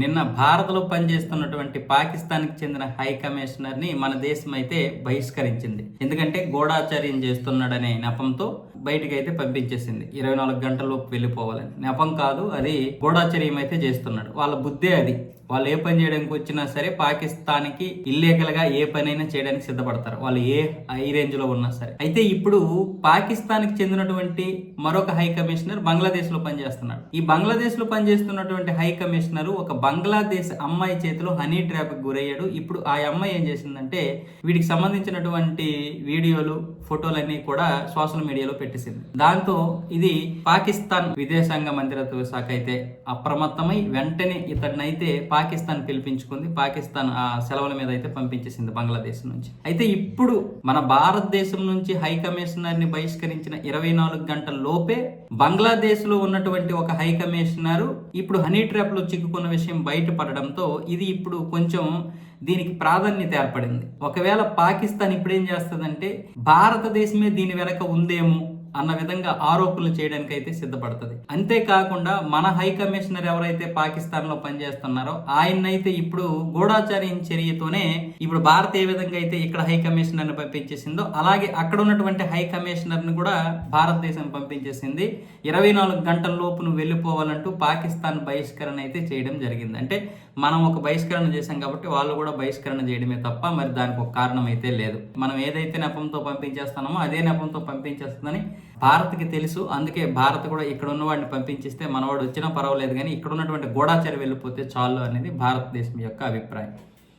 నిన్న భారత్లో పనిచేస్తున్నటువంటి పాకిస్తాన్కి చెందిన హై కమిషనర్ని మన దేశం అయితే బహిష్కరించింది. ఎందుకంటే గోడాచార్యం చేస్తున్నాడనే నెపంతో బయటికి అయితే పంపించేసింది. ఇరవై నాలుగు గంటలలోపు వెళ్ళిపోవాలని. నెపం కాదు అది గూఢాచర్యం అయితే చేస్తున్నాడు. వాళ్ళ బుద్ధే అది. వాళ్ళు ఏ పని చేయడానికి వచ్చినా సరే పాకిస్తాన్కి ఇల్లీగల్గా ఏ పనైనా చేయడానికి సిద్ధపడతారు. వాళ్ళు ఏ హై రేంజ్లో ఉన్నా సరే. అయితే ఇప్పుడు పాకిస్తాన్కి చెందినటువంటి మరొక హై కమిషనర్ బంగ్లాదేశ్లో పనిచేస్తున్నాడు. ఈ బంగ్లాదేశ్లో పనిచేస్తున్నటువంటి హై కమిషనర్ ఒక బంగ్లాదేశ్ అమ్మాయి చేతిలో హనీ ట్రాప్ గురయ్యాడు. ఇప్పుడు ఆ అమ్మాయి ఏం చేసిందంటే వీటికి సంబంధించినటువంటి వీడియోలు ఫోటోలన్నీ కూడా సోషల్ మీడియాలో పెట్టేసింది. దాంతో ఇది పాకిస్తాన్ విదేశాంగ మంత్రిత్వ శాఖ అయితే అప్రమత్తమై వెంటనే ఇతడినైతే పాకిస్తాన్ పిలిపించుకుంది. పాకిస్తాన్ ఆ సెలవుల మీద అయితే పంపించేసింది బంగ్లాదేశ్ నుంచి. అయితే ఇప్పుడు మన భారతదేశం నుంచి హై కమిషనర్ని బహిష్కరించిన ఇరవై నాలుగు గంటల లోపే బంగ్లాదేశ్లో ఉన్నటువంటి ఒక హై కమిషనర్ ఇప్పుడు హనీ ట్రాప్లో చిక్కుకున్న విషయం బయటపడడంతో ఇది ఇప్పుడు కొంచెం దీనికి ప్రాధాన్యత ఏర్పడింది. ఒకవేళ పాకిస్తాన్ ఇప్పుడేం చేస్తుందంటే భారతదేశమే దీని వెనక ఉందేమో అన్న విధంగా ఆరోపణలు చేయడానికి అయితే సిద్ధపడుతుంది. అంతేకాకుండా మన హై కమిషనర్ ఎవరైతే పాకిస్తాన్లో పనిచేస్తున్నారో ఆయన్నైతే ఇప్పుడు గూఢాచార్యం చర్యతోనే ఇప్పుడు భారత్ ఏ విధంగా అయితే ఇక్కడ హై కమిషనర్ని పంపించేసిందో అలాగే అక్కడ ఉన్నటువంటి హై కమిషనర్ని కూడా భారతదేశం పంపించేసింది. ఇరవై నాలుగు గంటల లోపు నువ్వు వెళ్ళిపోవాలంటూ పాకిస్తాన్ బహిష్కరణ అయితే చేయడం జరిగింది. అంటే మనం ఒక బహిష్కరణ చేశాం కాబట్టి వాళ్ళు కూడా బహిష్కరణ చేయడమే తప్ప మరి దానికి ఒక కారణం అయితే లేదు. మనం ఏదైతే నెపంతో పంపించేస్తామో అదే నెపంతో పంపించేస్తుందని భారత్కి తెలుసు. అందుకే భారత్ కూడా ఇక్కడ ఉన్న వాడిని పంపించిస్తే మనవాడు వచ్చినా పర్వాలేదు కానీ ఇక్కడ ఉన్నటువంటి గూఢాచారి వెళ్ళిపోతే చాలు అనేది భారతదేశం యొక్క అభిప్రాయం.